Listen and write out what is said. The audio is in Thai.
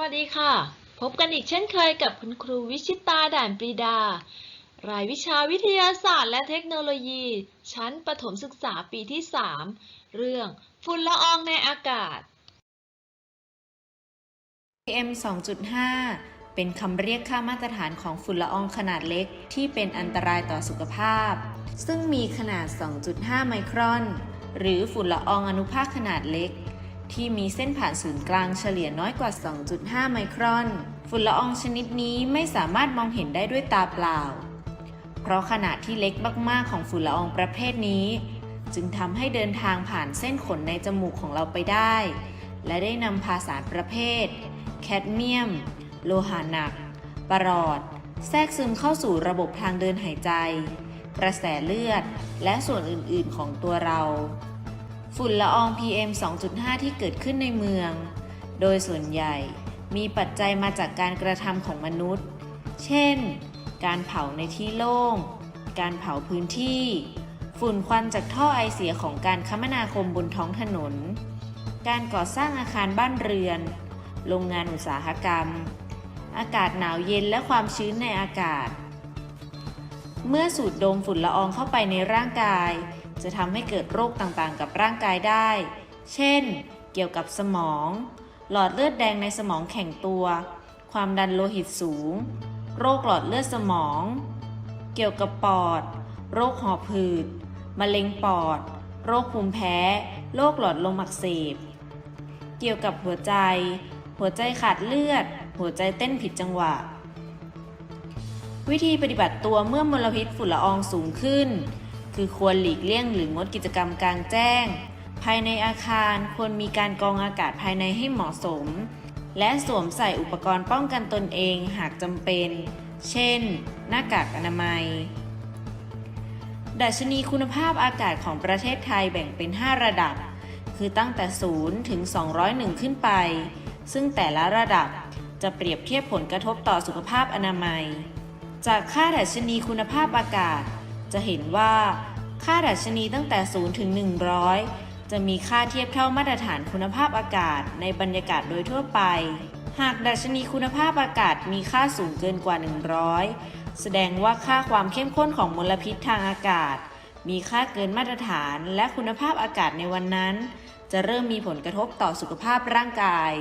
สวัสดีค่ะ พบกันอีกเช่นเคยกับคุณครูวิชิตาด่านปรีดา รายวิชาวิทยาศาสตร์และเทคโนโลยี ชั้นประถมศึกษาปีที่ 3 เรื่องฝุ่นละอองในอากาศ PM 2.5 เป็นคำเรียกค่ามาตรฐานของฝุ่นละอองขนาดเล็กที่เป็นอันตรายต่อสุขภาพ ซึ่งมีขนาด 2.5 ไมครอน หรือฝุ่นละอองอนุภาคขนาดเล็ก ที่มีเส้นผ่านศูนย์กลางเฉลี่ยน้อยกว่า 2.5 ไมครอน ฝุ่นละอองชนิดนี้ไม่สามารถมองเห็นได้ด้วยตาเปล่า เพราะขนาดที่เล็กมาก ๆ ของฝุ่นละอองประเภทนี้ จึงทำให้เดินทางผ่านเส้นขนในจมูกของเราไปได้ และได้นำพาสารประเภท แคดเมียม โลหะหนัก ปรอด แทรกซึมเข้าสู่ระบบทางเดินหายใจ กระแสเลือด และส่วนอื่น ๆ ของตัวเรา ฝุ่นละออง PM 2.5 ที่เกิดขึ้นในเมือง โดยส่วนใหญ่มีปัจจัยมาจากการกระทำของมนุษย์ เช่น การเผาในที่โล่ง การเผาพื้นที่ ฝุ่นควันจากท่อไอเสียของการคมนาคมบนท้องถนน การก่อสร้างอาคารบ้านเรือน โรงงานอุตสาหกรรม อากาศหนาวเย็นและความชื้นในอากาศ เมื่อสูดดมฝุ่นละอองเข้าไปในร่างกาย จะทำให้เกิดโรคต่างๆ กับร่างกายได้ เช่น เกี่ยวกับสมอง หลอดเลือดแดงในสมองแข็งตัว ความดันโลหิตสูง โรคหลอดเลือดสมอง เกี่ยวกับปอด โรคหอบหืด มะเร็งปอด โรคภูมิแพ้ โรคหลอดลมอักเสบ เกี่ยวกับหัวใจ หัวใจขาดเลือด หัวใจเต้นผิดจังหวะ วิธีปฏิบัติตัวเมื่อมลพิษฝุ่นละอองสูงขึ้น คือควรหลีกเลี่ยงหรืองดกิจกรรมกลางแจ้ง ภายในอาคารควรมีการกรองอากาศภายในให้เหมาะสม และสวมใส่อุปกรณ์ป้องกันตนเองหากจำเป็น เช่น หน้ากากอนามัย ดัชนีคุณภาพอากาศของประเทศไทยแบ่งเป็น 5 ระดับ คือตั้งแต่ 0 ถึง 201 ขึ้นไป ซึ่งแต่ละระดับจะเปรียบเทียบผลกระทบต่อสุขภาพอนามัย จากค่าดัชนีคุณภาพอากาศ จะเห็นว่าค่าดัชนีตั้งแต่ 0 ถึง 100 จะมีค่าเทียบเท่ามาตรฐานคุณภาพอากาศในบรรยากาศโดยทั่วไป หากดัชนีคุณภาพอากาศมีค่าสูงเกินกว่า 100 แสดงว่าค่าความเข้มข้นของมลพิษทางอากาศ มีค่าเกินมาตรฐานและคุณภาพอากาศในวันนั้น จะเริ่มมีผลกระทบต่อสุขภาพร่างกาย